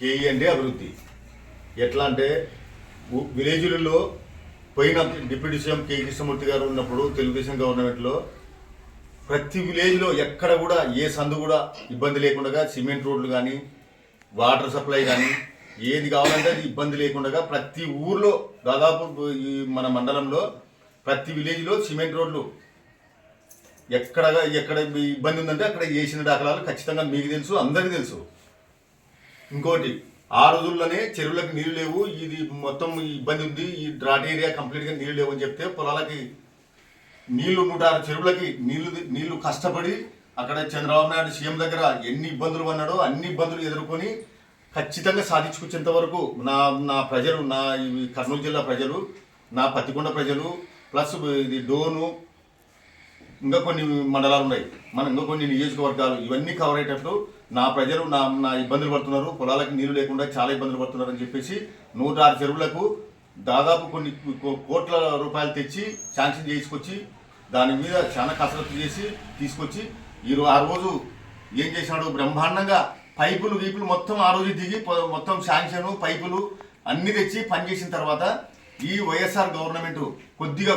K E అంటే అభివృద్ధి. ఎట్లా అంటే విలేజ్లలో పోయిన డిప్యూటీ సీఎం కె. కృష్ణమూర్తి గారు ఉన్నప్పుడు తెలుగుదేశం గవర్నమెంట్లో ప్రతి విలేజ్లో ఎక్కడ కూడా ఏ సందు కూడా ఇబ్బంది లేకుండా సిమెంట్ రోడ్లు కానీ వాటర్ సప్లై కానీ ఏది కావాలంటే అది ఇబ్బంది లేకుండా ప్రతి ఊర్లో దాదాపు ఈ మన మండలంలో ప్రతి విలేజ్లో సిమెంట్ రోడ్లు. ఎక్కడ ఎక్కడ ఇబ్బంది ఉందంటే అక్కడ వేసిన దాఖలాలు ఖచ్చితంగా మీకు తెలుసు అందరికీ తెలుసు. ఇంకోటి ఆ రోజుల్లోనే చెరువులకు నీళ్ళు లేవు ఇది మొత్తం ఇబ్బంది ఉంది ఈ డ్రాట్ ఏరియా కంప్లీట్గా నీళ్ళు లేవు అని చెప్తే పొలాలకి నీళ్ళు నూట ఆరు చెరువులకి నీళ్ళు నీళ్ళు కష్టపడి అక్కడ చంద్రబాబు నాయుడు సీఎం దగ్గర ఎన్ని ఇబ్బందులు పన్నాడో అన్ని ఇబ్బందులు ఎదుర్కొని ఖచ్చితంగా సాధించుకొచ్చేంత వరకు నా నా ప్రజలు నా ఈ కర్నూలు జిల్లా ప్రజలు నా పత్తికొండ ప్రజలు ప్లస్ ఇది డోను ఇంకా కొన్ని మండలాలు ఉన్నాయి. మన ఇంకా కొన్ని నియోజకవర్గాలు ఇవన్నీ కవర్ అయ్యేటట్లు నా ప్రజలు నా నా ఇబ్బందులు పడుతున్నారు. పొలాలకు నీరు లేకుండా చాలా ఇబ్బందులు పడుతున్నారు అని చెప్పేసి నూట ఆరు చెరువులకు దాదాపు కొన్ని కోట్ల రూపాయలు తెచ్చి శాంక్షన్ చేసుకొచ్చి దాని మీద చాలా కసరత్తు చేసి తీసుకొచ్చి ఈరో ఆ రోజు ఏం చేసినాడు? బ్రహ్మాండంగా పైపులు గీపులు మొత్తం ఆ రోజు దిగి మొత్తం శాంక్షన్ పైపులు అన్ని తెచ్చి పనిచేసిన తర్వాత ఈ వైఎస్ఆర్ గవర్నమెంట్ కొద్దిగా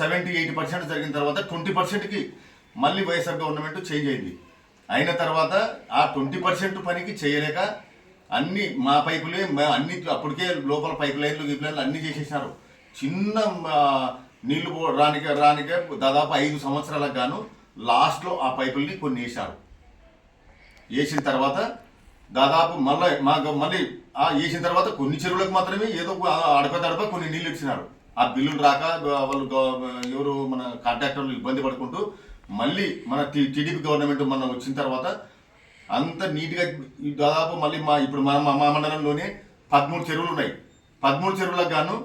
సెవెంటీ ఎయిటీ పర్సెంట్ జరిగిన తర్వాత ట్వంటీ పర్సెంట్కి మళ్ళీ వైఎస్ఆర్ గవర్నమెంట్ చేంజ్ అయింది. అయిన తర్వాత ఆ ట్వంటీ పర్సెంట్ పనికి చేయలేక అన్ని మా పైపులే మా- అన్ని అప్పటికే లోపల పైప్ లైన్లు గిప్లైన్లు అన్ని చేసేసినారు చిన్న నీళ్ళు పో- రానిక దాదాపు ఐదు సంవత్సరాలకు గాను లాస్ట్లో ఆ పైపుల్ని కొన్ని వేశారు. వేసిన తర్వాత దాదాపు మళ్ళీ మాకు మళ్ళీ ఆ వేసిన తర్వాత కొన్ని చెరువులకు మాత్రమే ఏదో ఒక అడప తడప కొన్ని నీళ్ళు ఇచ్చినారు. ఆ బిల్లులు రాక వాళ్ళు ఎవరు మన కాంట్రాక్టర్లు ఇబ్బంది పడుకుంటూ మళ్ళీ మన టీడీపీ గవర్నమెంట్ మనం వచ్చిన తర్వాత అంత నీట్గా దాదాపు మళ్ళీ మా ఇప్పుడు మన మా మండలంలోనే పదమూడు చెరువులు ఉన్నాయి. పదమూడు చెరువులకు గాను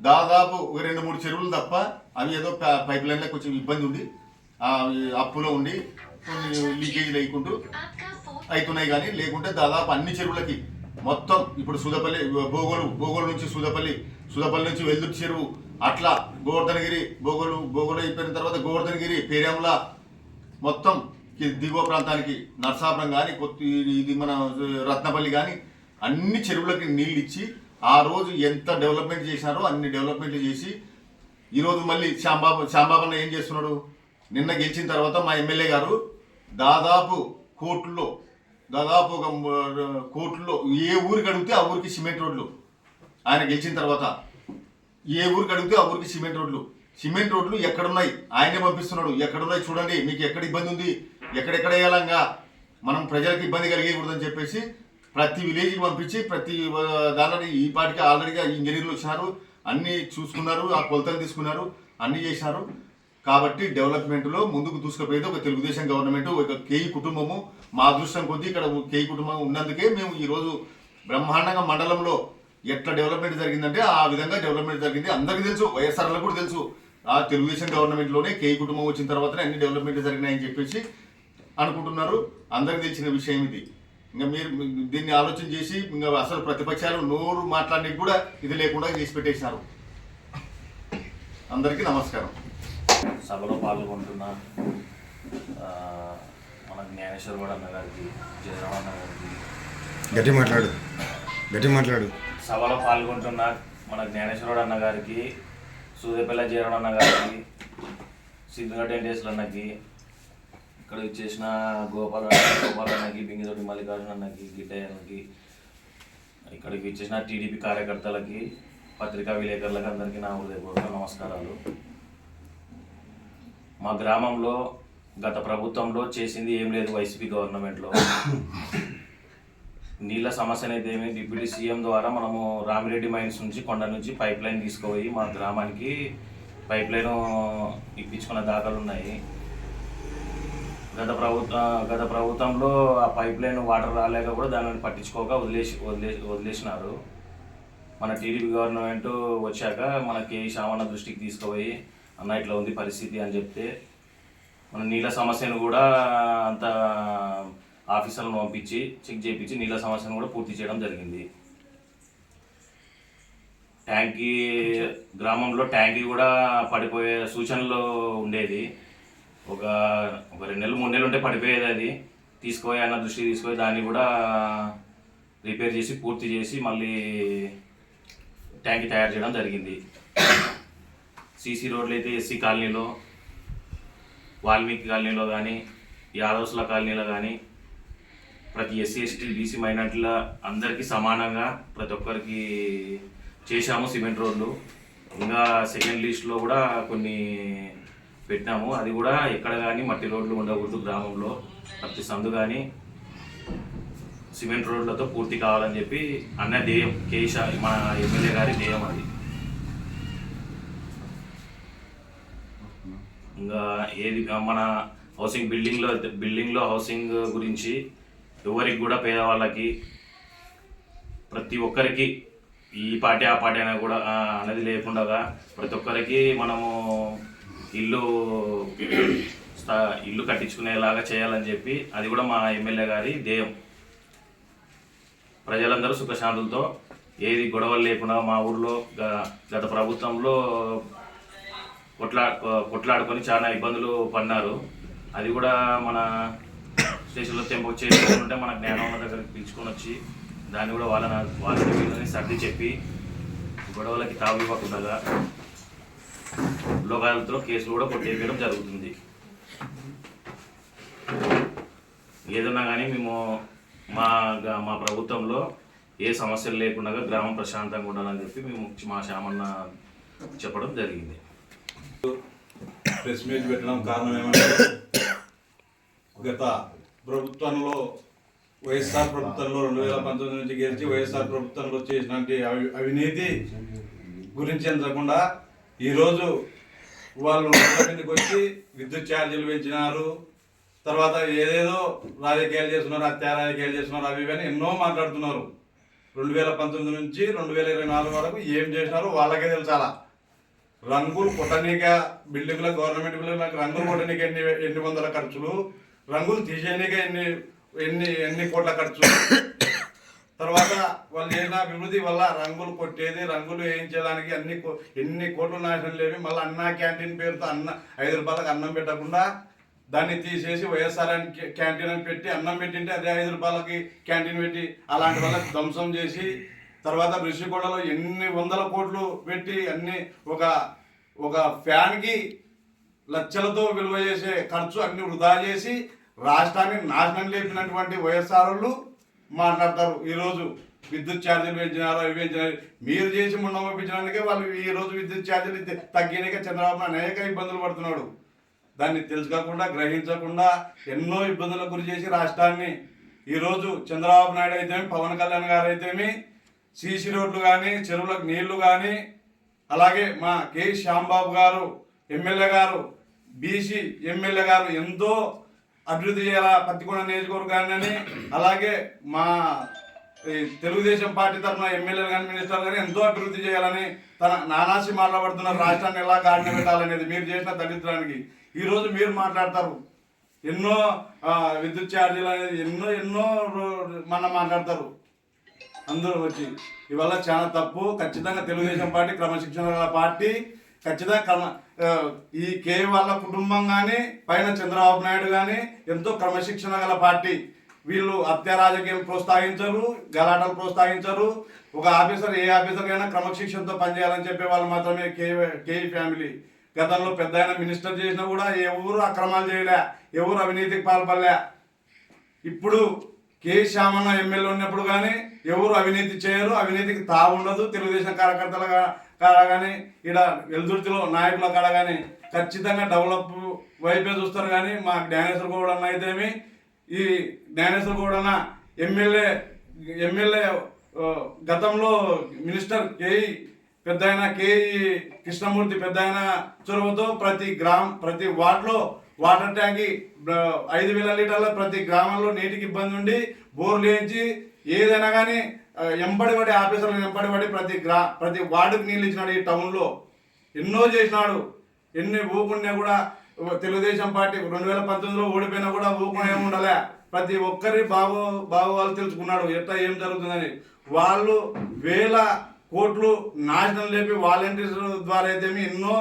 దాదాపు ఒక రెండు మూడు చెరువులు తప్ప అవి ఏదో పైప్ లైన్లో కొంచెం ఇబ్బంది ఉంది అప్పులో ఉండి కొన్ని లీకేజీలు వేయకుంటూ అవుతున్నాయి కానీ లేకుంటే దాదాపు అన్ని చెరువులకి మొత్తం ఇప్పుడు సూదపల్లి భోగోలు భోగోలు నుంచి సూదపల్లి సూదపల్లి నుంచి వెల్దుర్తి చెరువు అట్లా గోవర్ధనగిరి బోగోలు బోగోలు అయిపోయిన తర్వాత గోవర్ధనగిరి పేరంల మొత్తం దిగువ ప్రాంతానికి నర్సాపురం కానీ కొత్త ఇది- ఇది మన రత్నపల్లి కానీ అన్ని చెరువులకి నీళ్ళు ఇచ్చి ఆ రోజు ఎంత డెవలప్మెంట్ చేసినారో అన్ని డెవలప్మెంట్ చేసి ఈరోజు మళ్ళీ శ్యాంబాబు శ్యాంబాబు ఏం చేస్తున్నాడు? నిన్న గెలిచిన తర్వాత మా ఎమ్మెల్యే గారు దాదాపు కోర్టులో దాదాపు ఒక మ- ఏ ఊరికి అడిగితే ఆ ఊరికి సిమెంట్ రోడ్లు. ఆయన గెలిచిన తర్వాత ఏ ఊరికి అడిగితే ఆ ఊరికి సిమెంట్ రోడ్లు. సిమెంట్ రోడ్లు ఎక్కడున్నాయి? ఆయనే పంపిస్తున్నాడు. ఎక్కడున్నాయి చూడండి. మీకు ఎక్కడ ఇబ్బంది ఉంది? ఎక్కడెక్కడ వేయాలంగా? మనం ప్రజలకు ఇబ్బంది కలిగేయకూడదని చెప్పేసి ప్రతి విలేజ్కి పంపించి ప్రతి దానిని ఈ పాటికి ఆల్రెడీగా ఇంజనీర్లు వచ్చినారు. అన్నీ చూసుకున్నారు. ఆ కొలతలు తీసుకున్నారు. అన్నీ చేసినారు. కాబట్టి డెవలప్మెంట్లో ముందుకు దూసుకుపోయేది ఒక తెలుగుదేశం గవర్నమెంట్ ఒక కేయి కుటుంబము. మా అదృష్టం కొద్దీ ఇక్కడ కేయి కుటుంబం ఉన్నందుకే మేము ఈరోజు బ్రహ్మాండంగా మండలంలో ఎట్లా డెవలప్మెంట్ జరిగిందంటే ఆ విధంగా డెవలప్మెంట్ జరిగింది. అందరికీ తెలుసు వైఎస్ఆర్లకు కూడా తెలుసు. ఆ తెలుగుదేశం గవర్నమెంట్లోనే కేయి కుటుంబం వచ్చిన తర్వాతనే అన్ని డెవలప్మెంట్ జరిగినాయని చెప్పేసి అనుకుంటున్నారు. అందరికీ తెలిసిన విషయం ఇది. ఇంకా మీరు దీన్ని ఆలోచన చేసి ఇంకా అసలు ప్రతిపక్షాలు నోరు మాట్లాడడానికి కూడా ఇది లేకుండా చేసి పెట్టేసినారు అందరికీ నమస్కారం. సభలో పాల్గొంటున్న మన జ్ఞానేశ్వరగౌడ అన్న గారికి జయరామ్ అన్న గారికి. గట్టి మాట్లాడు. గట్టి మాట్లాడు. సభలో పాల్గొంటున్న మన జ్ఞానేశ్వరుడు అన్న గారికి సూర్యపల్లి జయరామ్ అన్న గారికి సిద్ధుగడ్డ వెంకటేశ్వర అన్నకి ఇక్కడ ఇచ్చేసిన గోపాల గోపాల్ అన్నకి బింగితోటి మల్లికార్జున అన్నకి గిట్టయ్య అన్నకి ఇక్కడికి ఇచ్చేసిన టీడీపీ కార్యకర్తలకి పత్రికా విలేకరులకి అందరికీ నా హృదయపూర్వక నమస్కారాలు. మా గ్రామంలో గత ప్రభుత్వంలో చేసింది ఏం లేదు వైసీపీ గవర్నమెంట్లో. నీళ్ళ సమస్య అనేది ఏమి డిప్యూటీ సీఎం ద్వారా మనము రామిరెడ్డి మైన్స్ నుంచి కొండ నుంచి పైప్ లైన్ తీసుకుపోయి మా గ్రామానికి పైప్ లైన్ ఇప్పించుకున్న దాఖలు ఉన్నాయి. గత ప్రభుత్వ గత ప్రభుత్వంలో ఆ పైప్ లైన్ వాటర్ రాలేక కూడా దానిని పట్టించుకోక వదిలేసి వదిలే వదిలేసినారు. మన టీడీపీ గవర్నమెంట్ వచ్చాక మన కే దృష్టికి తీసుకుపోయి అన్న ఇట్లా ఉంది పరిస్థితి అని చెప్తే మన నీళ్ళ సమస్యను కూడా అంత ఆఫీసర్లను పంపించి చెక్ చేయించి నీళ్ళ సమస్యను కూడా పూర్తి చేయడం జరిగింది. ట్యాంకీ గ్రామంలో ట్యాంకీ కూడా పడిపోయే సూచనలు ఉండేది. ఒక ఒక రెండు నెలలు మూడు నెలలు ఉంటే పడిపోయేది అది. తీసుకుపోయి అన్న దృష్టికి తీసుకుపోయి దాన్ని కూడా రిపేర్ చేసి పూర్తి చేసి మళ్ళీ ట్యాంక్ తయారు చేయడం జరిగింది. సీసీ రోడ్లు అయితే ఎస్సీ కాలనీలో వాల్మీకి కాలనీలో కానీ యాదవ్స్ల కాలనీలో కానీ ప్రతి ఎస్సీ ఎస్టీ బీసీ మైనార్టీల అందరికీ సమానంగా ప్రతి ఒక్కరికి చేశాము సిమెంట్ రోడ్లు. ఇంకా సెకండ్ లిస్ట్లో కూడా కొన్ని పెట్టినాము. అది కూడా ఎక్కడ కానీ మట్టి రోడ్లు ఉండకూడదు గ్రామంలో. ప్రతి సందు కానీ సిమెంట్ రోడ్లతో పూర్తి కావాలని చెప్పి అన్న ధ్యేయం కేశ మన ఎమ్మెల్యే గారి ధ్యేయం అది. ఇంకా ఏది మన హౌసింగ్ బిల్డింగ్లో బిల్డింగ్లో హౌసింగ్ గురించి ఎవరికి కూడా పేదవాళ్ళకి ప్రతి ఒక్కరికి ఈ పార్టీ ఆ పార్టీ అయినా కూడా అనేది లేకుండా ప్రతి ఒక్కరికి మనము ఇల్లు ఇల్లు కట్టించుకునేలాగా చేయాలని చెప్పి అది కూడా మా ఎమ్మెల్యే గారి ధ్యేయం. ప్రజలందరూ సుఖశాంతులతో ఏది గొడవలు లేకుండా మా ఊర్లో గ- గత ప్రభుత్వంలో కొట్లా కొట్లాడుకొని చాలా ఇబ్బందులు పడినారు అది కూడా మన స్టేషన్లో తెంపు చేసుకుంటే మన జ్ఞానం దగ్గరికి పిలుచుకొని వచ్చి దాన్ని కూడా వాళ్ళ వాళ్ళని వీళ్ళని సర్ది చెప్పి గొడవలకి తావు ఇవ్వకుండా లోకాలతో కేసులు కూడా కొట్టేయడం జరుగుతుంది. ఏదన్నా కానీ మేము మా మా ప్రభుత్వంలో ఏ సమస్యలు లేకుండా గ్రామం ప్రశాంతంగా ఉండాలని చెప్పి మేము మా శ్యామన్న చెప్పడం జరిగింది. ప్రెస్ మీట్ పెట్టడం కారణం ఏమంటే గత ప్రభుత్వంలో వైఎస్ఆర్ ప్రభుత్వంలో రెండు వేల పంతొమ్మిది నుంచి గెలిచి వైఎస్ఆర్ ప్రభుత్వంలో చేసినటువంటి అవి అవినీతి గురించి ఎంచకుండా ఈరోజు వాళ్ళు మీదకి వచ్చి విద్యుత్ ఛార్జీలు పెంచినారు. తర్వాత ఏదేదో రాజకీయాలు చేస్తున్నారు హత్యా రాజకీయాలు చేస్తున్నారు అవి ఇవన్నీ ఎన్నో మాట్లాడుతున్నారు. రెండు వేల పంతొమ్మిది నుంచి రెండు వేల ఇరవై నాలుగు వరకు ఏం చేసినారో వాళ్ళకే తెలుసాలా? రంగులు కొట్టనీక బిల్డింగ్ల గవర్నమెంట్ బిల్డింగ్లకు రంగులు కొట్టనీక ఎన్ని ఎన్ని వందల ఖర్చులు రంగులు తీసేయనీక ఎన్ని ఎన్ని ఎన్ని కోట్ల ఖర్చు తర్వాత వాళ్ళు ఏదైనా అభివృద్ధి వల్ల రంగులు కొట్టేది రంగులు వేయించేదానికి అన్ని కో- ఎన్ని కోట్లు నాశనం లేవి. మళ్ళీ అన్న క్యాంటీన్ పేరుతో అన్న ఐదు రూపాయలకు అన్నం పెట్టకుండా దాన్ని తీసేసి వైఎస్ఆర్ అని క్యాంటీన్ అని పెట్టి అన్నం పెట్టింటే అదే ఐదు రూపాయలకి క్యాంటీన్ పెట్టి అలాంటి వాళ్ళకి ధ్వంసం చేసి తర్వాత ఋషికొండలో ఎన్ని వందల కోట్లు పెట్టి అన్ని ఒక ఒక ఫ్యాన్కి లక్షలతో విలువ చేసే ఖర్చు అన్ని వృధా చేసి రాష్ట్రాన్ని నాశనం లేపినటువంటి వైఎస్ఆర్లు మాట్లాడతారు. ఈరోజు విద్యుత్ ఛార్జీలు పెంచినారు అవి పెంచినారు? మీరు చేసి మొన్న వాళ్ళు ఈ రోజు విద్యుత్ ఛార్జీలు తగ్గినాక చంద్రబాబు అనేక ఇబ్బందులు పడుతున్నాడు. దాన్ని తెలుసుకోకుండా గ్రహించకుండా ఎన్నో ఇబ్బందులకు గురి చేసి రాష్ట్రాన్ని ఈరోజు చంద్రబాబు నాయుడు అయితేమి పవన్ కళ్యాణ్ గారు అయితేమి సీసీ రోడ్లు కానీ చెరువులకు నీళ్ళు కానీ అలాగే మా కె. శ్యాంబాబు గారు ఎమ్మెల్యే గారు బీసీ ఎమ్మెల్యే గారు ఎంతో అభివృద్ధి చేయాలా? పత్తికొండ నియోజకవర్గాన్ని. అలాగే మా తెలుగుదేశం పార్టీ తరఫున ఎమ్మెల్యేలు కానీ మినిస్టర్లు కానీ ఎంతో అభివృద్ధి చేయాలని తన నానాసి మాట్లాడుతున్న రాష్ట్రాన్ని ఎలా గాడిన పెట్టాలనేది మీరు చేసిన దరిద్రానికి ఈరోజు మీరు మాట్లాడతారు. ఎన్నో విద్యుత్ ఛార్జీలు అనేది ఎన్నో ఎన్నో రో- మన మాట్లాడతారు. అందరూ వచ్చి ఇవల్ల చాలా తప్పు. ఖచ్చితంగా తెలుగుదేశం పార్టీ క్రమశిక్షణ పార్టీ. ఖచ్చితంగా క్రమ ఈ కే వాళ్ళ కుటుంబం కానీ పైన చంద్రబాబు నాయుడు కానీ ఎంతో క్రమశిక్షణ గల పార్టీ. వీళ్ళు హత్య రాజకీయం ప్రోత్సహించరు గలాటలు ప్రోత్సహించరు. ఒక ఆఫీసర్ ఏ ఆఫీసర్ అయినా క్రమశిక్షణతో పనిచేయాలని చెప్పే వాళ్ళు మాత్రమే కే కేఈ ఫ్యామిలీ. గతంలో పెద్ద ఆయన మినిస్టర్ చేసినా కూడా ఎవరు అక్రమాలు చేయలే ఎవరు అవినీతికి పాల్పడలే. ఇప్పుడు కె శ్యామన్న ఎమ్మెల్యే ఉన్నప్పుడు కానీ ఎవరు అవినీతి చేయరు అవినీతికి తావుండదు. తెలుగుదేశం కార్యకర్తలుగా కాడ కానీ ఇక్కడ వెలుదుర్తిలో నాయకుల కాడ కానీ ఖచ్చితంగా డెవలప్ వైపే చూస్తారు కానీ మా జ్ఞానేశ్వర గౌడ్ అన్న అయితేమి ఈ జ్ఞానేశ్వర గౌడ్ అన్న ఎమ్మెల్యే ఎమ్మెల్యే గతంలో మినిస్టర్ కేఈ పెద్ద ఆయన కేఈ కృష్ణమూర్తి పెద్ద ఆయన చొరవతో ప్రతి గ్రామ ప్రతి వార్డులో వాటర్ ట్యాంక్ ఐదు వేల లీటర్ల ప్రతి గ్రామంలో నీటికి ఇబ్బంది ఉండి బోర్లు వేయించి ఏదైనా కానీ ఎంబడి పడి ఆఫీసర్లు ఎంబడి పడి ప్రతి గ్రా ప్రతి వార్డుకు నీళ్ళు ఇచ్చినాడు ఈ టౌన్లో. ఎన్నో చేసినాడు. ఎన్ని ఊపున్నా కూడా తెలుగుదేశం పార్టీ రెండు వేల పంతొమ్మిదిలో ఓడిపోయినా కూడా ఊకుండా ఏముండలే ప్రతి ఒక్కరి బాగో వాళ్ళు తెలుసుకున్నాడు. ఎట్లా ఏం జరుగుతుందని. వాళ్ళు వేల కోట్లు నాశనం లేపి వాలంటీర్స్ ద్వారా అయితే ఎన్నో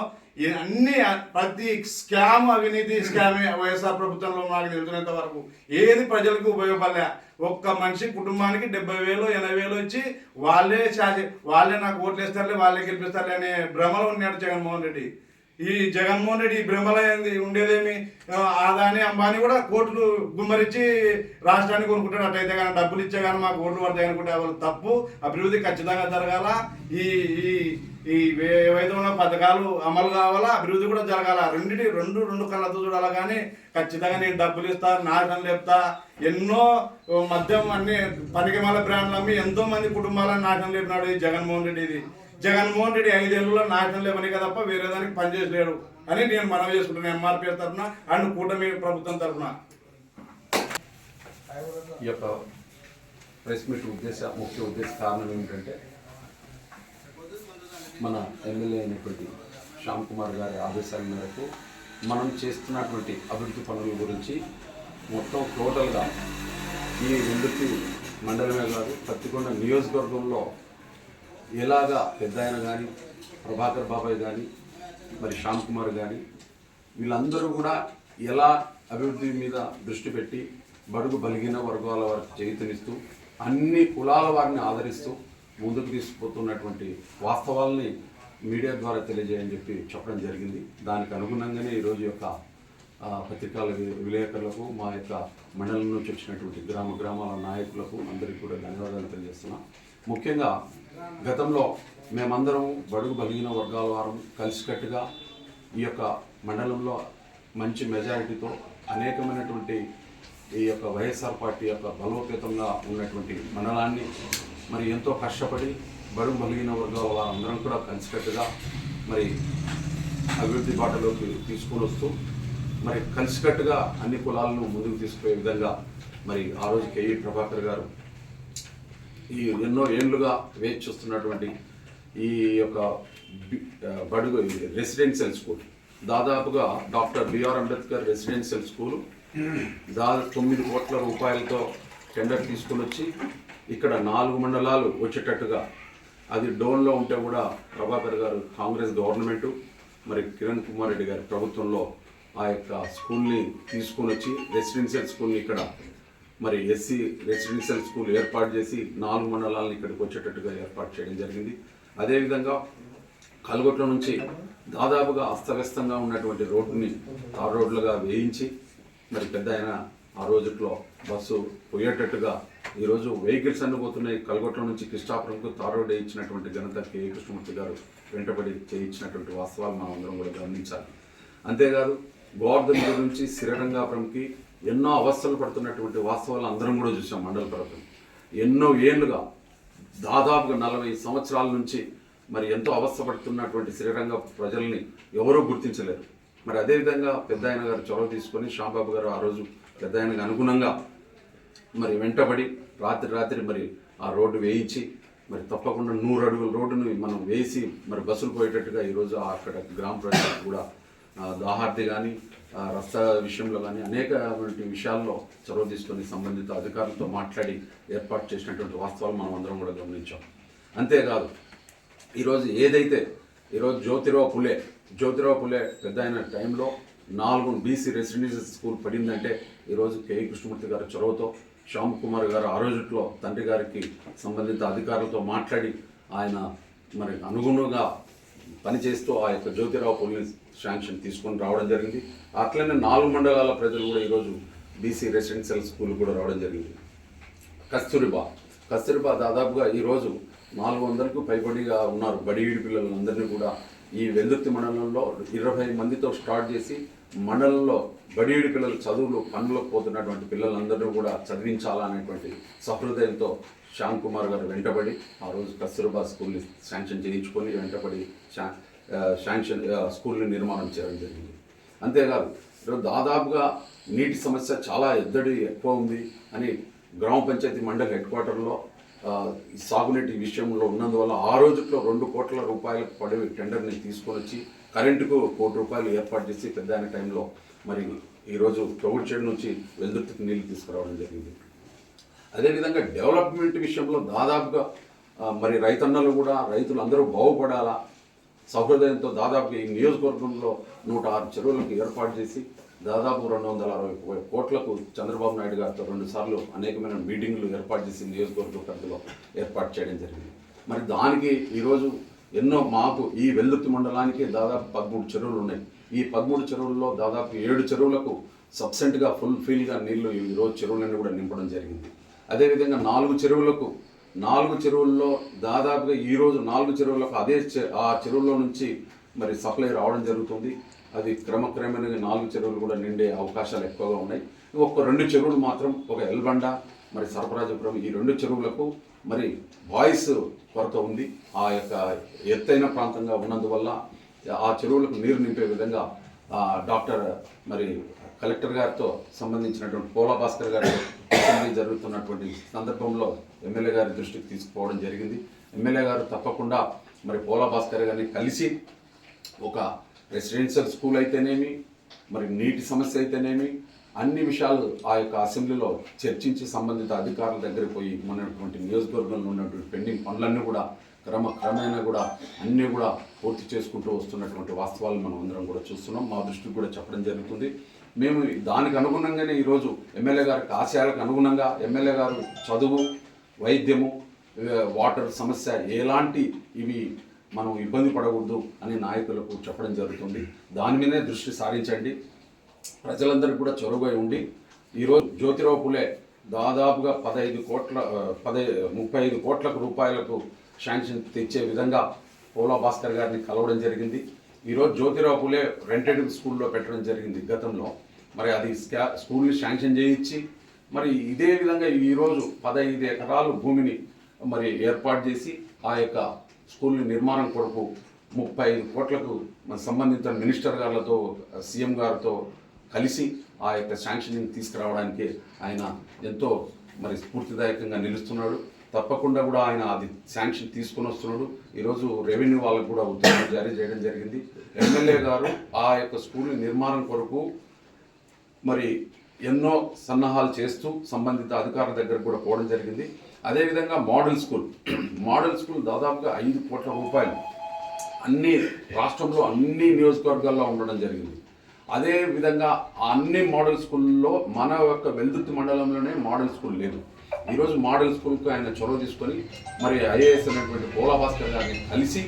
అన్ని ప్రతి స్కామ్ అవినీతి స్కామే వైఎస్ఆర్ ప్రభుత్వంలో మాకు తెలిసినంత వరకు. ఏది ప్రజలకు ఉపయోగపడలే. ఒక్క మనిషి కుటుంబానికి డెబ్బై వేలు ఎనభై వేలు వచ్చి వాళ్ళే శాసి వాళ్ళే నాకు ఓట్లు వేస్తారులే వాళ్ళే గెలిపిస్తారులే అనే భ్రమలో ఉన్నాడు జగన్మోహన్ రెడ్డి. ఈ జగన్మోహన్ రెడ్డి ఈ భ్రమలో ఉండేదేమి? ఆదాని అంబానీ కూడా కోట్లు గుమ్మరించి రాష్ట్రాన్ని కొనుక్కుంటాడు అట్టయితే కానీ డబ్బులు ఇచ్చే కానీ మాకు ఓట్లు పడతాయి అనుకుంటే వాళ్ళు తప్పు. అభివృద్ధి ఖచ్చితంగా జరగాల. ఈ ఈ ఏవైతే ఉన్న పథకాలు అమలు కావాలా అభివృద్ధి కూడా జరగాల? రెండింటి రెండు రెండు కళ్ళతో చూడాలి కానీ ఖచ్చితంగా నేను డబ్బులు ఇస్తా నాటం లేపుతా. ఎన్నో మద్యం అన్ని పనికిమాల బ్రాండ్లు అమ్మి ఎంతో మంది కుటుంబాలను నాటం లేపినాడు ఈ జగన్మోహన్ రెడ్డి ఇది. జగన్మోహన్ రెడ్డి ఐదేళ్ళలో నాటం లేపని తప్ప వేరే దానికి పనిచేసలేడు అని నేను మనవి చేసుకుంటున్నాను ఎంఆర్పీ తరఫున అండ్ కూటమి ప్రభుత్వం తరఫున. ఈ యొక్క ప్రెస్ మీట్ ఉద్దేశ ముఖ్య ఉద్దేశ కారణం ఏమిటంటే మన ఎమ్మెల్యే అయినటువంటి శ్యామ్ కుమార్ గారి ఆదేశాల మేరకు మనం చేస్తున్నటువంటి అభివృద్ధి పనుల గురించి మొత్తం టోటల్గా ఈ రెండుకి మండలమే కాదు పత్తికొండ నియోజకవర్గంలో ఎలాగా పెద్ద ఆయన కానీ ప్రభాకర్ బాబాయ్ కానీ మరి శ్యామ్ కుమార్ కానీ వీళ్ళందరూ కూడా ఎలా అభివృద్ధి మీద దృష్టి పెట్టి బడుగు బలిగిన వర్గాల వారికి చేతునిస్తూ అన్ని కులాల వారిని ఆదరిస్తూ ముందుకు తీసుకుపోతున్నటువంటి వాస్తవాల్ని మీడియా ద్వారా తెలియజేయని చెప్పి చెప్పడం జరిగింది. దానికి అనుగుణంగానే ఈరోజు యొక్క పత్రికల వి- విలేకరులకు మా యొక్క మండలం నుంచి వచ్చినటువంటి గ్రామ గ్రామాల నాయకులకు అందరికీ కూడా ధన్యవాదాలు తెలియజేస్తున్నాం. ముఖ్యంగా గతంలో మేమందరం బడుగు బలిగిన వర్గాల వారం కలిసికట్టుగా ఈ యొక్క మండలంలో మంచి మెజారిటీతో అనేకమైనటువంటి ఈ యొక్క వైఎస్ఆర్ పార్టీ యొక్క బలోపేతంగా ఉన్నటువంటి మండలాన్ని మరి ఎంతో కష్టపడి బరువు బలిగిన వర్గాల వారందరం కూడా కలిసికట్టుగా మరి అభివృద్ధి బాటలోకి తీసుకొని వస్తూ మరి కలిసికట్టుగా అన్ని కులాలను ముందుకు తీసుకునే విధంగా మరి ఆ రోజు కేఈ ప్రభాకర్ గారు ఈ ఎన్నో ఏళ్ళుగా వేచి చూస్తున్నటువంటి ఈ యొక్క బడుగు రెసిడెన్షియల్ స్కూల్. దాదాపుగా doctor BR Ambedkar residential school దాదాపు తొమ్మిది కోట్ల రూపాయలతో టెండర్ తీసుకుని వచ్చి ఇక్కడ నాలుగు మండలాలు వచ్చేటట్టుగా అది డోన్లో ఉంటే కూడా ప్రభాకర్ గారు కాంగ్రెస్ గవర్నమెంటు మరి కిరణ్ కుమార్ రెడ్డి గారి ప్రభుత్వంలో ఆ యొక్క స్కూల్ని తీసుకొని వచ్చి రెసిడెన్షియల్ స్కూల్ని ఇక్కడ మరి ఎస్సీ రెసిడెన్షియల్ స్కూల్ ఏర్పాటు చేసి నాలుగు మండలాలను ఇక్కడికి వచ్చేటట్టుగా ఏర్పాటు చేయడం జరిగింది. అదేవిధంగా కలగొట్ల నుంచి దాదాపుగా అస్తవ్యస్తంగా ఉన్నటువంటి రోడ్డుని తార్ రోడ్లుగా వేయించి మరి పెద్ద ఆ రోజుట్లో బస్సు పోయేటట్టుగా ఈరోజు వెహికల్స్ అన్ని పోతున్నాయి. కలగొట్ల నుంచి కృష్ణాపురంకు తార్ ఇచ్చినటువంటి వేయించినటువంటి ఘనత కె. కృష్ణమూర్తి గారు వెంటబడి చేయించినటువంటి వాస్తవాలు మనం అందరం కూడా గమనించాలి. అంతేకాదు గోవర్ధన్ దగ్గర నుంచి శ్రీరంగాపురంకి ఎన్నో అవస్థలు పడుతున్నటువంటి వాస్తవాలు అందరం కూడా చూసాం మండల ప్రభుత్వం. ఎన్నో ఏళ్ళుగా దాదాపుగా నలభై సంవత్సరాల నుంచి మరి ఎంతో అవస్థపడుతున్నటువంటి శ్రీరంగ ప్రజల్ని ఎవరూ గుర్తించలేరు. మరి అదేవిధంగా పెద్ద ఆయన గారు చొరవ తీసుకొని శ్యాంబాబు గారు ఆ రోజు పెద్ద ఆయనకు అనుగుణంగా మరి వెంటబడి రాత్రి రాత్రి మరి ఆ రోడ్డు వేయించి మరి తప్పకుండా నూరు అడుగుల రోడ్డును మనం వేసి మరి బస్సులు పోయేటట్టుగా ఈరోజు అక్కడ గ్రామ ప్రజలకు కూడా దాహార్ది కానీ రస్తా విషయంలో కానీ అనేకటువంటి విషయాల్లో చొరవ తీసుకొని సంబంధిత అధికారులతో మాట్లాడి ఏర్పాటు చేసినటువంటి వాస్తవాలు మనం అందరం కూడా గమనించాం. అంతేకాదు ఈరోజు ఏదైతే ఈరోజు జ్యోతిరావు పులే జ్యోతిరావు పులే పెద్ద అయిన టైంలో నాలుగు బీసీ రెసిడెన్షియల్ స్కూల్ పడిందంటే ఈరోజు కేఈ కృష్ణమూర్తి గారి చొరవతో శ్యామ్ కుమార్ గారు ఆ రోజుట్లో తండ్రి గారికి సంబంధిత అధికారులతో మాట్లాడి ఆయన మరి అనుగుణంగా పనిచేస్తూ ఆ యొక్క జ్యోతిరావు పోలీస్ శాంక్షన్ తీసుకొని రావడం జరిగింది. అట్లనే నాలుగు మండలాల ప్రజలు కూడా ఈరోజు బీసీ రెసిడెన్షియల్ స్కూల్ కూడా రావడం జరిగింది. కస్తూరిబా. కస్తూరిబా దాదాపుగా ఈరోజు నాలుగు వందలకు పైబడిగా ఉన్నారు బడి పిల్లలందరినీ కూడా ఈ వెల్దుర్తి మండలంలో ఇరవై మందితో స్టార్ట్ చేసి మండలంలో బడియుడి పిల్లలు చదువులు పనులకు పోతున్నటువంటి పిల్లలందరూ కూడా చదివించాలనేటువంటి సహృదయంతో శ్యామ్ కుమార్ గారు వెంటబడి ఆ రోజు కస్తూరిబా స్కూల్ని శాంక్షన్ చేయించుకొని వెంటబడి శాంక్షన్ స్కూల్ని నిర్మాణం చేయడం జరిగింది. అంతేకాదు ఈరోజు దాదాపుగా నీటి సమస్య చాలా ఎద్దడి ఎక్కువ ఉంది అని గ్రామ పంచాయతీ మండలి హెడ్ క్వార్టర్లో సాగునీటి విషయంలో ఉన్నందువల్ల ఆ రోజుల్లో రెండు కోట్ల రూపాయలకు పడే టెండర్ని తీసుకొని వచ్చి కరెంటుకు కోటి రూపాయలు ఏర్పాటు చేసి పెద్ద అయిన టైంలో మరి ఈరోజు ప్రభుత్వం నుంచి వెల్దుర్తికి నీళ్ళు తీసుకురావడం జరిగింది. అదేవిధంగా డెవలప్మెంట్ విషయంలో దాదాపుగా మరి రైతన్నలు కూడా రైతులు అందరూ బాగుపడాలా? సౌహృదయంతో దాదాపు ఈ నియోజకవర్గంలో నూట ఆరు చెరువులకు ఏర్పాటు చేసి దాదాపు రెండు వందల అరవై కోట్లకు చంద్రబాబు నాయుడు గారితో రెండుసార్లు అనేకమైన మీటింగ్లు ఏర్పాటు చేసి నియోజకవర్గ పరిధిలో ఏర్పాటు చేయడం జరిగింది. మరి దానికి ఈరోజు ఎన్నో మాకు ఈ వెల్లుత్తి మండలానికి దాదాపు పదమూడు చెరువులు ఉన్నాయి. ఈ పదమూడు చెరువుల్లో దాదాపు ఏడు చెరువులకు సబ్సెంట్గా ఫుల్ ఫీల్గా నీళ్ళు ఈ రోజు చెరువులన్నీ కూడా నింపడం జరిగింది. అదేవిధంగా నాలుగు చెరువులకు నాలుగు చెరువుల్లో దాదాపుగా ఈరోజు నాలుగు చెరువులకు అదే చె- ఆ చెరువుల్లో నుంచి మరి సప్లై రావడం జరుగుతుంది. అది క్రమక్రమేణా నాలుగు చెరువులు కూడా నిండే అవకాశాలు ఎక్కువగా ఉన్నాయి. ఒక్క రెండు చెరువులు మాత్రం ఒక ఎల్బండ మరి సర్పరాజపురం ఈ రెండు చెరువులకు మరి వాయిస్ కొరత ఉంది. ఆ యొక్క ఎత్తైన ప్రాంతంగా ఉన్నందువల్ల ఆ చెరువులకు నీరు నింపే విధంగా డాక్టర్ మరి కలెక్టర్ గారితో సంబంధించినటువంటి పోలా భాస్కర్ గారు అసెంబ్లీ జరుగుతున్నటువంటి సందర్భంలో ఎమ్మెల్యే గారి దృష్టికి తీసుకుపోవడం జరిగింది. ఎమ్మెల్యే గారు తప్పకుండా మరి పోలా భాస్కర్ గారిని కలిసి ఒక రెసిడెన్షియల్ స్కూల్ అయితేనేమి మరి నీటి సమస్య అయితేనేమి అన్ని విషయాలు ఆ యొక్క అసెంబ్లీలో చర్చించి సంబంధిత అధికారుల దగ్గరికి పోయి ఉన్నటువంటి నియోజకవర్గంలో ఉన్నటువంటి పెండింగ్ పనులన్నీ కూడా క్రమక్రమేణా కూడా అన్నీ కూడా పూర్తి చేసుకుంటూ వస్తున్నటువంటి వాస్తవాలు మనం అందరం కూడా చూస్తున్నాం. మా దృష్టికి కూడా చెప్పడం జరుగుతుంది. మేము దానికి అనుగుణంగానే ఈరోజు ఎమ్మెల్యే గారికి ఆశయాలకు అనుగుణంగా ఎమ్మెల్యే గారు చదువు వైద్యము వాటర్ సమస్య ఎలాంటి ఇవి మనం ఇబ్బంది పడకూడదు అని నాయకులకు చెప్పడం జరుగుతుంది. దాని మీదే దృష్టి సారించండి. ప్రజలందరికీ కూడా చొరవై ఉండి ఈరోజు జ్యోతిరావు పులే దాదాపుగా పదహైదు కోట్ల పదై ముప్పై ఐదు కోట్లకు రూపాయలకు శాంక్షన్ తెచ్చే విధంగా పోలా భాస్కర్ గారిని కలవడం జరిగింది. ఈరోజు జ్యోతిరావు పులే రెంటెడ్ స్కూల్లో పెట్టడం జరిగింది గతంలో. మరి అది స్కా స్కూల్ని శాంక్షన్ చేయించి మరి ఇదే విధంగా ఈరోజు పదహైదు ఎకరాలు భూమిని మరి ఏర్పాటు చేసి ఆ యొక్క స్కూల్ నిర్మాణం కొరకు ముప్పై ఐదు కోట్లకు మన సంబంధిత మినిస్టర్ గారితో సీఎం గారితో కలిసి ఆ యొక్క శాంక్షనింగ్ తీసుకురావడానికి ఆయన ఎంతో మరి స్ఫూర్తిదాయకంగా నిలుస్తున్నాడు. తప్పకుండా కూడా ఆయన అది శాంక్షన్ తీసుకొని వస్తున్నాడు. ఈరోజు రెవెన్యూ వాళ్ళకు కూడా ఉత్తర్వులు జారీ చేయడం జరిగింది. ఎమ్మెల్యే గారు ఆ యొక్క స్కూల్ నిర్మాణం కొరకు మరి ఎన్నో సన్నాహాలు చేస్తూ సంబంధిత అధికారుల దగ్గర కూడా పోవడం జరిగింది. అదేవిధంగా మోడల్ స్కూల్. మోడల్ స్కూల్ దాదాపుగా ఐదు కోట్ల రూపాయలు. అన్ని రాష్ట్రంలో అన్ని నియోజకవర్గాల్లో ఉండడం జరిగింది. అదే విధంగా ఆ అన్ని మోడల్ స్కూల్లో మన యొక్క వెల్దుర్తి మండలంలోనే మోడల్ స్కూల్ లేదు. ఈరోజు మోడల్ స్కూల్కి ఆయన చొరవ తీసుకొని మరి ఐఏఎస్ అనేటువంటి పోలా భాస్కర్ గారిని కలిసి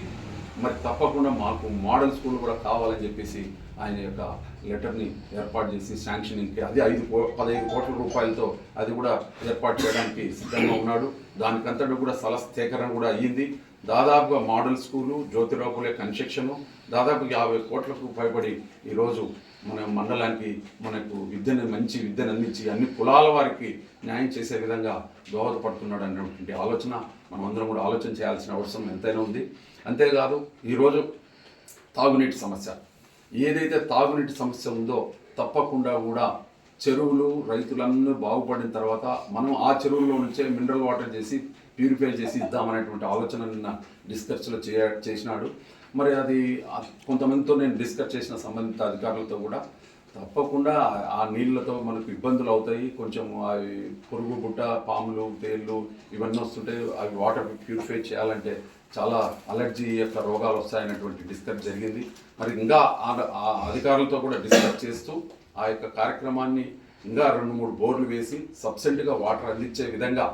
మరి తప్పకుండా మాకు మోడల్ స్కూల్ కూడా కావాలని చెప్పేసి ఆయన యొక్క లెటర్ని ఏర్పాటు చేసి శాంక్షనింగ్కి అది ఐదు కో పదహైదు కోట్ల రూపాయలతో అది కూడా ఏర్పాటు చేయడానికి సిద్ధంగా ఉన్నాడు. దానికంతటి కూడా స్థల సేకరణ కూడా అయ్యింది. దాదాపుగా మోడల్ స్కూలు జ్యోతిరాపులే కన్స్ట్రక్షను దాదాపు యాభై కోట్లకు పైబడి ఈరోజు మన మండలానికి మనకు విద్యను మంచి విద్యను అందించి అన్ని కులాల వారికి న్యాయం చేసే విధంగా దోహదపడుతున్నాడు అనేటువంటి ఆలోచన మనమందరం కూడా ఆలోచన చేయాల్సిన అవసరం ఎంతైనా ఉంది. అంతేకాదు ఈరోజు తాగునీటి సమస్య. ఏదైతే తాగునీటి సమస్య ఉందో తప్పకుండా కూడా చెరువులు రైతులన్నీ బాగుపడిన తర్వాత మనం ఆ చెరువుల్లో నుంచే మినరల్ వాటర్ చేసి ప్యూరిఫై చేసి ఇద్దామనేటువంటి ఆలోచన నిన్న డిస్కర్స్లో చే చేసినాడు. మరి అది కొంతమందితో నేను డిస్కస్ చేసిన సంబంధిత అధికారులతో కూడా తప్పకుండా ఆ- ఆ నీళ్ళతో మనకు ఇబ్బందులు అవుతాయి. కొంచెం అవి పురుగు బుట్ట పాములు తేళ్ళు ఇవన్నీ వస్తుంటే అవి వాటర్ ప్యూరిఫై చేయాలంటే చాలా అలర్జీ యొక్క రోగాలు వస్తాయనేటువంటి డిస్కస్ జరిగింది. మరి ఇంకా ఆ- ఆ అధికారులతో కూడా డిస్కస్ చేస్తూ ఆ యొక్క కార్యక్రమాన్ని ఇంకా రెండు మూడు బోర్లు వేసి సబ్సెంట్గా వాటర్ అందించే విధంగా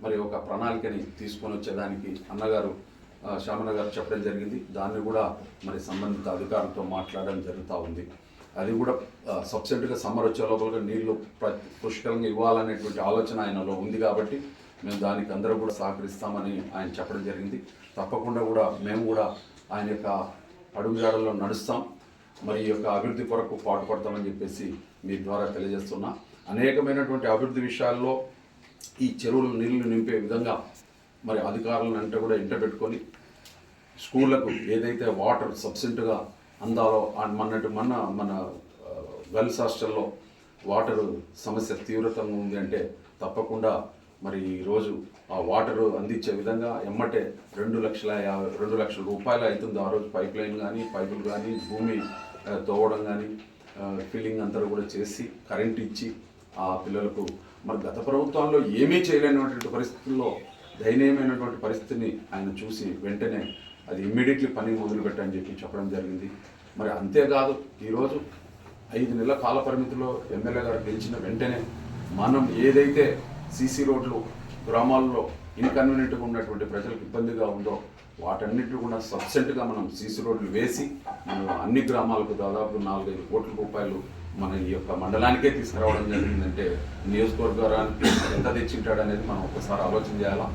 మరి ఒక ప్రణాళికని తీసుకొని వచ్చేదానికి అన్నగారు ఆ, శ్యామన్న గారు చెప్పడం జరిగింది. దాన్ని కూడా మరి సంబంధిత అధికారులతో మాట్లాడడం జరుగుతూ ఉంది. అది కూడా సబ్సిడీగా సమ్మర్ వచ్చే లోపల నీళ్ళు పుష్కలంగా ఇవ్వాలనేటువంటి ఆలోచన ఆయనలో ఉంది కాబట్టి మేము దానికి అందరూ కూడా సహకరిస్తామని ఆయన చెప్పడం జరిగింది. తప్పకుండా కూడా మేము కూడా ఆయన యొక్క అడుగుజాడల్లో నడుస్తాం. మరి ఈ యొక్క అభివృద్ధి కొరకు పాటుపడతామని చెప్పేసి మీ ద్వారా తెలియజేస్తున్నా. అనేకమైనటువంటి అభివృద్ధి విషయాల్లో ఈ చెరువులు నీళ్ళు నింపే విధంగా మరి అధికారులను అంటే కూడా ఇంట పెట్టుకొని స్కూళ్ళకు ఏదైతే వాటర్ సబ్సిడీగా అందాలో మన్నటి మన మన గర్ల్స్ హాస్టల్లో వాటర్ సమస్య తీవ్రతంగా ఉంది అంటే తప్పకుండా మరి ఈరోజు ఆ వాటర్ అందించే విధంగా ఎమ్మటే రెండు లక్షల యాభై రెండు లక్షల రూపాయలు అవుతుంది ఆ రోజు పైప్ లైన్ కానీ పైపులు కానీ భూమి తోవడం కానీ ఫిల్లింగ్ అంతా కూడా చేసి కరెంట్ ఇచ్చి ఆ పిల్లలకు మరి గత ప్రభుత్వంలో ఏమీ చేయలేనటువంటి పరిస్థితుల్లో దయనీయమైనటువంటి పరిస్థితిని ఆయన చూసి వెంటనే అది ఇమ్మీడియట్లీ పని మొదలు పెట్టని చెప్పి చెప్పడం జరిగింది. మరి అంతేకాదు ఈరోజు ఐదు నెలల కాల పరిమితిలో ఎమ్మెల్యే గారు గెలిచిన వెంటనే మనం ఏదైతే సీసీ రోడ్లు గ్రామాల్లో ఇన్కన్వీనియంట్గా ఉన్నటువంటి ప్రజలకు ఇబ్బందిగా ఉందో వాటన్నిటి కూడా సబ్సెంట్గా మనం సీసీ రోడ్లు వేసి మనం అన్ని గ్రామాలకు దాదాపు నాలుగైదు కోట్ల రూపాయలు మన ఈ యొక్క మండలానికే తీసుకురావడం జరిగిందంటే నియోజకవర్గానికి ఎంత తెచ్చింటాడు అనేది మనం ఒకసారి ఆలోచన చేయాలా?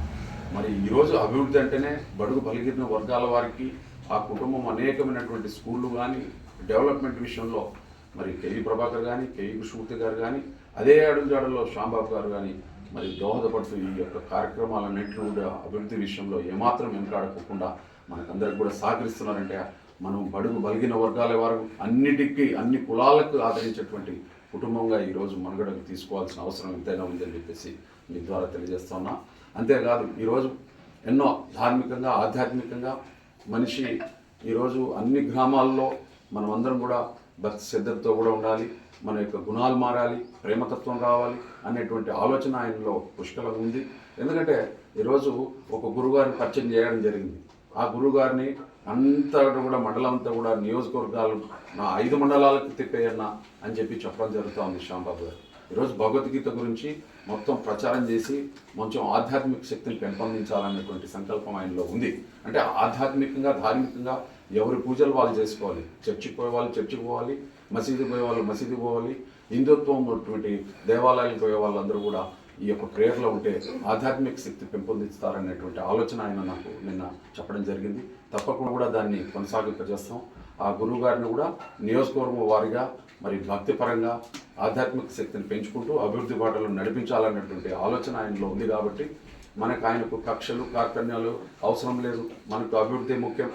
మరి ఈరోజు అభివృద్ధి అంటేనే బడుగు బలిగిన వర్గాల వారికి ఆ కుటుంబం అనేకమైనటువంటి స్కూళ్ళు కానీ డెవలప్మెంట్ విషయంలో మరి కేఈ ప్రభాకర్ కానీ కేఈ కృష్ణమూర్తి గారు కానీ అదే అడుగుజాడలో శ్యాంబాబు గారు కానీ మరి దోహదపడుతూ ఈ యొక్క కార్యక్రమాలన్నింటినీ కూడా అభివృద్ధి విషయంలో ఏమాత్రం వెనకాడకుండా మనకందరికి కూడా సహకరిస్తున్నారంటే మనం బడుగు బలిగిన వర్గాల వారు అన్నిటికీ అన్ని కులాలకు ఆదరించేటువంటి కుటుంబంగా ఈరోజు మనుగడకు తీసుకోవాల్సిన అవసరం ఎంతైనా ఉందని చెప్పేసి మీ ద్వారా తెలియజేస్తున్నా అంతేకాదు ఈరోజు ఎన్నో ధార్మికంగా ఆధ్యాత్మికంగా మనిషి ఈరోజు అన్ని గ్రామాల్లో మనం అందరం కూడా భక్తి శ్రద్ధలతో కూడా ఉండాలి. మన యొక్క గుణాలు మారాలి ప్రేమతత్వం రావాలి అనేటువంటి ఆలోచన ఆయనలో పుష్కలంగా ఉంది. ఎందుకంటే ఈరోజు ఒక గురుగారిని పరిచయం చేయడం జరిగింది. ఆ గురుగారిని అంతా కూడా మండలం అంతా కూడా నియోజకవర్గాలు నా ఐదు మండలాలకు తిప్పేయన్నా అని చెప్పి చెప్పడం జరుగుతూ ఉంది శ్యాంబాబు గారు. ఈరోజు భగవద్గీత గురించి మొత్తం ప్రచారం చేసి కొంచెం ఆధ్యాత్మిక శక్తిని పెంపొందించాలనేటువంటి సంకల్పం ఆయనలో ఉంది. అంటే ఆధ్యాత్మికంగా ధార్మికంగా ఎవరి పూజలు వాళ్ళు చేసుకోవాలి. చర్చికి పోయే వాళ్ళు చర్చికి పోవాలి. మసీదు పోయే వాళ్ళు మసీదు పోవాలి. హిందుత్వం ఉన్నటువంటి దేవాలయాలకు పోయే వాళ్ళందరూ కూడా ఈ యొక్క ప్రేయర్లో ఉంటే ఆధ్యాత్మిక శక్తి పెంపొందిస్తారనేటువంటి ఆలోచన ఆయన నాకు నిన్న చెప్పడం జరిగింది. తప్పకుండా కూడా దాన్ని కొనసాగింపజేస్తాం. ఆ గురువు గారిని కూడా నియోజకవర్గం వారిగా మరి భక్తిపరంగా ఆధ్యాత్మిక శక్తిని పెంచుకుంటూ అభివృద్ధి బాటలో నడిపించాలన్నటువంటి ఆలోచన ఆయనలో ఉంది కాబట్టి మనకు ఆయనకు కక్షలు కార్పణ్యాలు అవసరం లేదు. మనకు అభివృద్ధి ముఖ్యం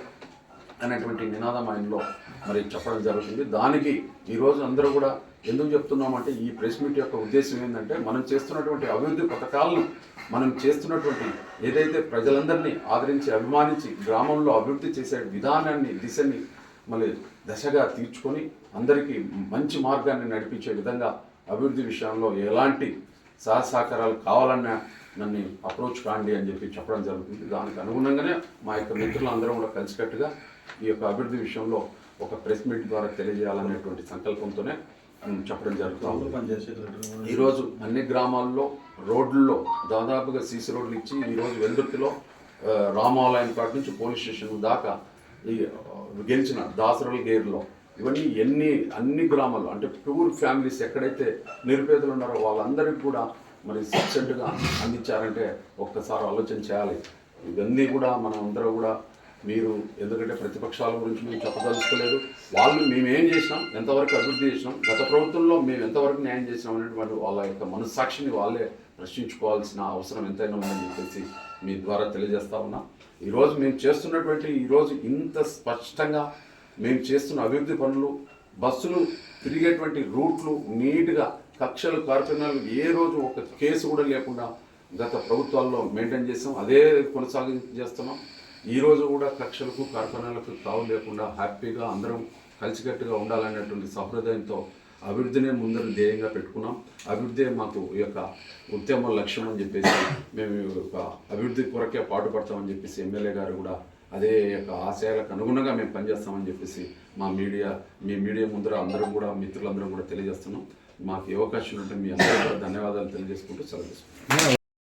అనేటువంటి నినాదం ఆయనలో మరి చెప్పడం జరుగుతుంది. దానికి ఈరోజు అందరూ కూడా ఎందుకు చెప్తున్నామంటే ఈ ప్రెస్ మీట్ యొక్క ఉద్దేశం ఏంటంటే మనం చేస్తున్నటువంటి అభివృద్ధి పథకాలను మనం చేస్తున్నటువంటి ఏదైతే ప్రజలందరినీ ఆదరించి అభిమానించి గ్రామంలో అభివృద్ధి చేసే విధానాన్ని దిశని మళ్ళీ దశగా తీర్చుకొని అందరికీ మంచి మార్గాన్ని నడిపించే విధంగా అభివృద్ధి విషయంలో ఎలాంటి సహ సహకారాలు కావాలన్నా నన్ను అప్రోచ్ కాండి అని చెప్పి చెప్పడం జరుగుతుంది. దానికి అనుగుణంగానే మా యొక్క మిత్రులందరం కూడా కలిసికట్టుగా ఈ యొక్క అభివృద్ధి విషయంలో ఒక ప్రెస్ మీట్ ద్వారా తెలియజేయాలనేటువంటి సంకల్పంతోనే చెప్పడం జరుగుతుంది. ఈరోజు అన్ని గ్రామాల్లో రోడ్లలో దాదాపుగా సీసీ రోడ్లు ఇచ్చి ఈరోజు వెల్దుర్తిలో రామాలయం కాటి నుంచి పోలీస్ స్టేషన్ దాకా ఈ గెలిచిన దాసరల్ గేర్లో ఇవన్నీ ఎన్ని అన్ని గ్రామాలు అంటే టూర్ ఫ్యామిలీస్ ఎక్కడైతే నిరుపేదలు ఉన్నారో వాళ్ళందరికీ కూడా మరి సబ్సిడీగా అందించారంటే ఒక్కసారి ఆలోచన చేయాలి. ఇవన్నీ కూడా మనం అందరూ కూడా మీరు ఎందుకంటే ప్రతిపక్షాల గురించి మేము చెప్పదలుచుకోలేదు. వాళ్ళు మేమేం చేసినాం ఎంతవరకు అభివృద్ధి చేసినాం గత ప్రభుత్వంలో మేము ఎంతవరకు న్యాయం చేసినాం అనేటువంటి వాళ్ళ యొక్క మనస్సాక్షిని వాళ్ళే ప్రశ్నించుకోవాల్సిన అవసరం ఎంతైనా ఉందని చెప్పేసి మీ ద్వారా తెలియజేస్తా ఉన్నా. ఈరోజు మేము చేస్తున్నటువంటి ఈరోజు ఇంత స్పష్టంగా మేము చేస్తున్న అభివృద్ధి పనులు బస్సులు తిరిగేటువంటి రూట్లు నీట్గా కక్షలు కార్పణ్యాలు ఏ రోజు ఒక కేసు కూడా లేకుండా గత ప్రభుత్వాల్లో మెయింటైన్ చేస్తాం అదే కొనసాగి చేస్తున్నాం ఈరోజు కూడా కక్షలకు కార్పణలకు తావు లేకుండా హ్యాపీగా అందరం కలిసికట్టుగా ఉండాలనేటువంటి సహృదయంతో అభివృద్ధినే ముందర ధ్యేయంగా పెట్టుకున్నాం. అభివృద్ధి మాకు ఈ యొక్క ఉద్యమ లక్ష్యం అని చెప్పేసి మేము ఈ యొక్క అభివృద్ధి కొరకే పాటుపడతామని చెప్పేసి ఎమ్మెల్యే గారు కూడా అదే యొక్క ఆశయాలకు అనుగుణంగా మేము పనిచేస్తామని చెప్పేసి మా మీడియా మీ మీడియా ముందర అందరం కూడా మిత్రులందరం కూడా తెలియజేస్తున్నాం. మాకు ఈ అవకాశం ఉంటే మీ అందరూ కూడా ధన్యవాదాలు తెలియజేసుకుంటూ సెలవు